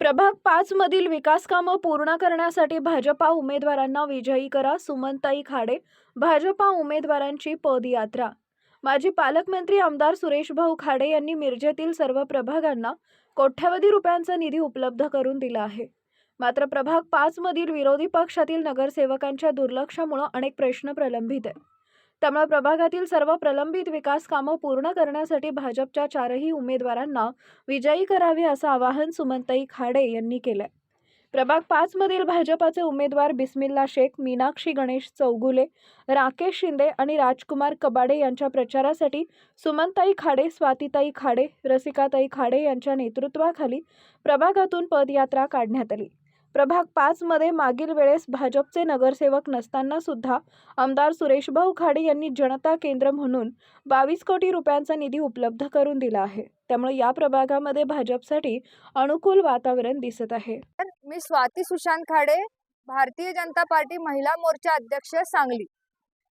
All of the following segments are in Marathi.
प्रभाग पाच मधील विकासकामं पूर्ण करण्यासाठी भाजपा उमेदवारांना विजयी करा सुमनताई खाडे भाजपा उमेदवारांची पदयात्रा. माजी पालकमंत्री आमदार सुरेशभाऊ खाडे यांनी मिरजेतील सर्व प्रभागांना कोट्यवधी रुपयांचा निधी उपलब्ध करून दिला आहे. मात्र प्रभाग पाच मधील विरोधी पक्षातील नगरसेवकांच्या दुर्लक्षामुळे अनेक प्रश्न प्रलंबित आहेत. त्यामुळे प्रभागातील सर्व प्रलंबित विकास कामं पूर्ण करण्यासाठी भाजपच्या चारही उमेदवारांना विजयी करावे असं आवाहन सुमनताई खाडे यांनी केलंय. प्रभाग पाच मधील भाजपाचे उमेदवार बिस्मिल्ला शेख मीनाक्षी गणेश चौगुले राकेश शिंदे आणि राजकुमार कबाडे यांच्या प्रचारासाठी सुमनताई खाडे स्वातीताई खाडे रसिकाताई खाडे यांच्या नेतृत्वाखाली प्रभागातून पदयात्रा काढण्यात आली. प्रभाग पाचमध्ये मागील वेळेस भाजपचे नगरसेवक नसताना सुद्धा आमदार सुरेशभाऊ खाडे यांनी जनता केंद्र म्हणून बावीस कोटी रुपयांचा निधी उपलब्ध करून दिला आहे. त्यामुळे या प्रभागामध्ये भाजपसाठी अनुकूल वातावरण दिसत आहे. मी स्वाती सुशांत खाडे भारतीय जनता पार्टी महिला मोर्चा अध्यक्ष सांगली.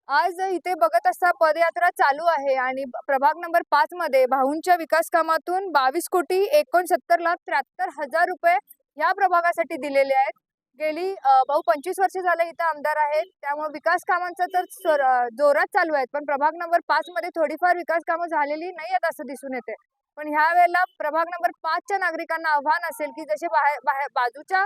आज इथे बघत असता पदयात्रा चालू आहे आणि प्रभाग नंबर पाच मध्ये भाऊंच्या विकास कामातून बावीस कोटी एकोणसत्तर लाख त्र्याहत्तर हजार रुपये या प्रभागासाठी दिलेले आहेत. गेली भाऊ पंचवीस वर्ष झाले इथं आमदार आहेत. त्यामुळे विकास कामांचा तर जोरात चालू आहेत. पण प्रभाग नंबर पाच मध्ये थोडीफार विकास कामं झालेली नाही आहेत असं दिसून येते. पण ह्या वेळेला प्रभाग नंबर पाचच्या नागरिकांना आव्हान असेल की जसे बाहेर बाहेर बाजूच्या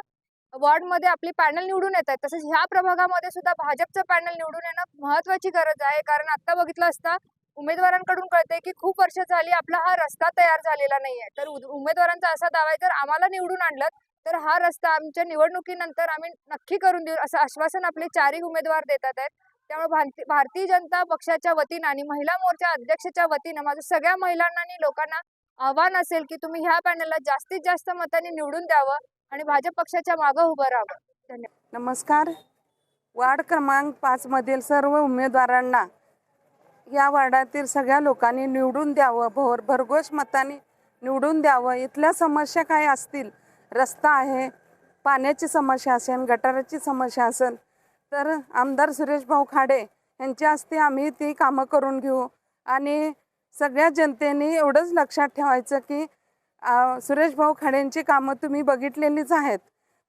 वॉर्डमध्ये आपली पॅनल निवडून येत आहेत तसंच ह्या प्रभागामध्ये सुद्धा भाजपचं पॅनल निवडून येणं महत्वाची गरज आहे. कारण आता बघितलं असता उमेदवारांकडून कळते की खूप वर्ष झाली आपला हा रस्ता तयार झालेला नाहीये. तर उमेदवारांचा असा दावा आहे जर आम्हाला निवडून आणलं तर हा रस्ता आमच्या निवडणुकीनंतर आम्ही नक्की करून देऊ असं आश्वासन आपले चारही उमेदवार देतात आहेत. त्यामुळे भारती- भारतीय जनता पक्षाच्या वतीनं आणि महिला मोर्चा अध्यक्षाच्या वतीनं माझं सगळ्या महिलांना आणि लोकांना आव्हान असेल की तुम्ही ह्या पॅनलला जास्तीत जास्त मतांनी निवडून द्यावं आणि भाजप पक्षाच्या मागं उभं राहावं. नमस्कार. वार्ड क्रमांक पाच मधील सर्व उमेदवारांना या वार्डातील सगळ्या लोकांनी निवडून द्यावं भर भरघोस मताने निवडून द्यावं. इथल्या समस्या काय असतील रस्ता आहे पाण्याची समस्या असेल गटाराची समस्या असेल तर आमदार सुरेश भाऊ खाडे यांच्या हस्ते आम्ही ती कामं करून घेऊ आणि सगळ्या जनतेने एवढंच लक्षात ठेवायचं की सुरेश भाऊ खाडेंची कामं तुम्ही बघितलेलीच आहेत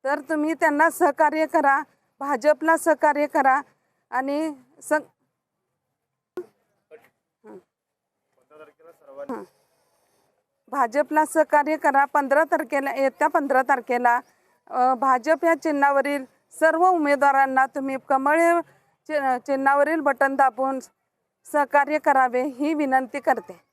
तर तुम्ही त्यांना सहकार्य करा भाजपला सहकार्य करा आणि स हं. भाजपला सहकार्य करा. पंधरा तारखेला येत्या पंधरा तारखेला भाजप या चिन्हावरील सर्व उमेदवारांना तुम्ही कमळ चिन्हावरील बटन दाबून सहकार्य करावे ही विनंती करते.